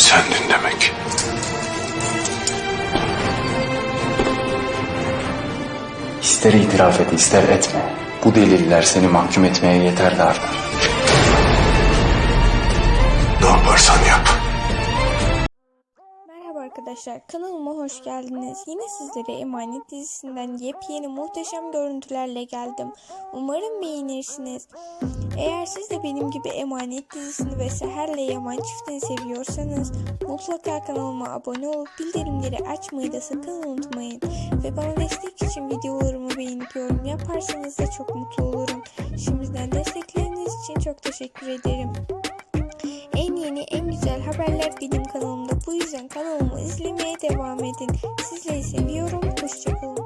sendin demek. İster itiraf et ister etme. Bu deliller seni mahkum etmeye yeter Darda. Ne yaparsan yap. Arkadaşlar kanalıma hoş geldiniz. Yine sizlere Emanet dizisinden yepyeni muhteşem görüntülerle geldim. Umarım beğenirsiniz. Eğer siz de benim gibi Emanet dizisini ve Seher'le Yaman çiftini seviyorsanız mutlaka kanalıma abone olup bildirimleri açmayı da sakın unutmayın. Ve bana destek için videolarımı beğenip yorum yaparsanız da çok mutlu olurum. Şimdiden destekleriniz için çok teşekkür ederim. En yeni, en güzel haberler benim kanalımda. Yüzden kanalımı izlemeye devam edin. Sizleri seviyorum. Hoşçakalın.